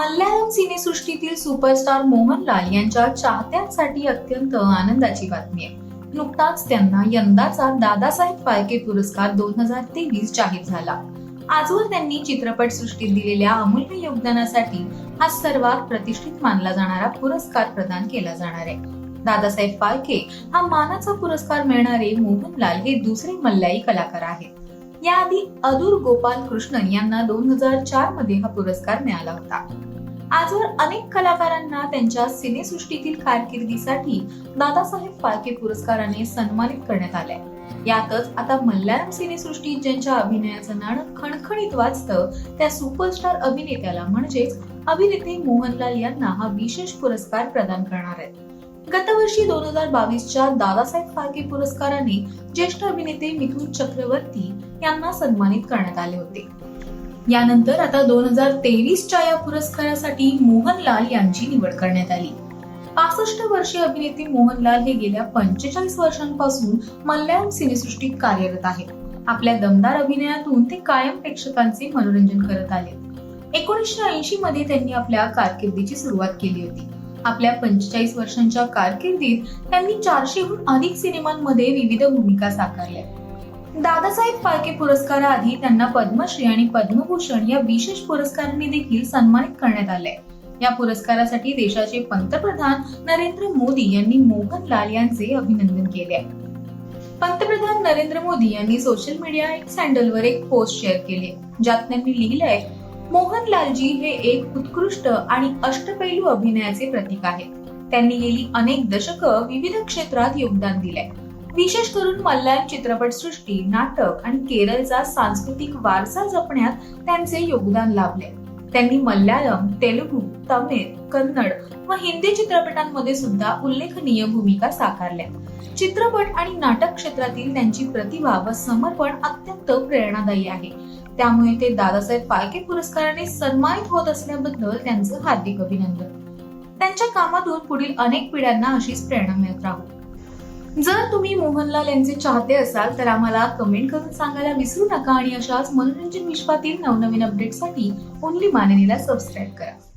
Malayalam सिनेसृष्टीतील superstar Mohanlal यांच्या चाहत्यांसाठी अत्यंत आनंदाची बातमी आहे. नुकताच त्यांना यंदाचा दादासाहेब फाळके पुरस्कार दोन हजार तेवीस जाहीर झाला. आजवर त्यांनी चित्रपट सृष्टीत दिलेल्या अमूल्य योगदानासाठी हा सर्वात प्रतिष्ठित मानला जाणारा पुरस्कार प्रदान केला जाणार आहे. दादासाहेब फाळके हा मानाचा पुरस्कार मिळणारे मोहनलाल हे दुसरे मल्याई कलाकार आहेत. याआधी अदूर गोपाल कृष्णन यांना दोन हजार चारमध्ये हा पुरस्कार मिळाला होता. आजवर अनेक कलाकारांना त्यांच्या सिनेसृष्टीतील कारकिर्दीसाठी दादासाहेब फाळके पुरस्काराने सन्मानित करण्यात आले यातच आता मल्याळम सिनेसृष्टीत ज्यांच्या अभिनयाचं नाणं खणखणीत वाचतं त्या सुपरस्टार अभिनेत्याला म्हणजेच अभिनेते मोहनलाल यांना हा विशेष पुरस्कार प्रदान करणार आहेत. गतवर्षी दोन हजार बावीसच्या दादासाहेब फाळके पुरस्काराने ज्येष्ठ अभिनेते मिथुन चक्रवर्ती यांना सन्मानित करण्यात आले होते. यानंतर आता दोन हजार तेवीसच्या या पुरस्कारासाठी मोहनलाल यांची निवड करण्यात आली. पासष्ट वर्षीय अभिनेते मोहनलाल हे गेल्या पंचेचाळीस वर्षांपासून मल्याळम सिनेसृष्टीत कार्यरत आहेत. आपल्या दमदार अभिनयातून ते कायम प्रेक्षकांचे मनोरंजन करत आले. एकोणीसशे ऐंशी मध्ये त्यांनी आपल्या कारकिर्दीची सुरुवात केली होती. आपल्या पंचेचाळीस वर्षांच्या कारकिर्दीत त्यांनी चारशेहून अधिक सिनेमांमध्ये विविध भूमिका साकारल्या दादासाहेब फाळके पुरस्काराआधी त्यांना पद्मश्री आणि पद्मभूषण या विशेष पुरस्कारांनी देखील सन्मानित करण्यात आले या पुरस्कारासाठी देशाचे पंतप्रधान नरेंद्र मोदी यांनी मोहनलाल यांचे अभिनंदन केले आहे. पंतप्रधान नरेंद्र मोदी यांनी सोशल मीडिया एक हँडलवर एक पोस्ट शेअर केली ज्यात त्यांनी लिहिलंय मोहनलालजी हे एक उत्कृष्ट आणि अष्टपैलू अभिनयाचे प्रतीक आहेत. त्यांनी गेली अनेक दशकं विविध क्षेत्रात योगदान दिले विशेष करून मल्याळम चित्रपटसृष्टी नाटक आणि केरळचा सांस्कृतिक वारसा जपण्यात त्यांचे योगदान लाभले. त्यांनी मल्याळम तेलुगू तमिळ कन्नड व हिंदी चित्रपटांमध्ये सुद्धा उल्लेखनीय भूमिका साकारल्या. चित्रपट आणि नाटक क्षेत्रातील त्यांची प्रतिभा व समर्पण अत्यंत प्रेरणादायी आहे. त्यामुळे ते दादासाहेब फाळके पुरस्काराने सन्मानित होत असल्याबद्दल त्यांचं हार्दिक अभिनंदन. त्यांच्या कामातून पुढील अनेक पिढ्यांना अशीच प्रेरणा मिळत राहू. जर तुम्ही मोहनलाल यांचे चाहते असाल तर आम्हाला कमेंट करून सांगायला विसरू नका आणि अशाच मनोरंजन विश्वातील नवनवीन अपडेटसाठी ओनली माननीला सबस्क्राईब करा.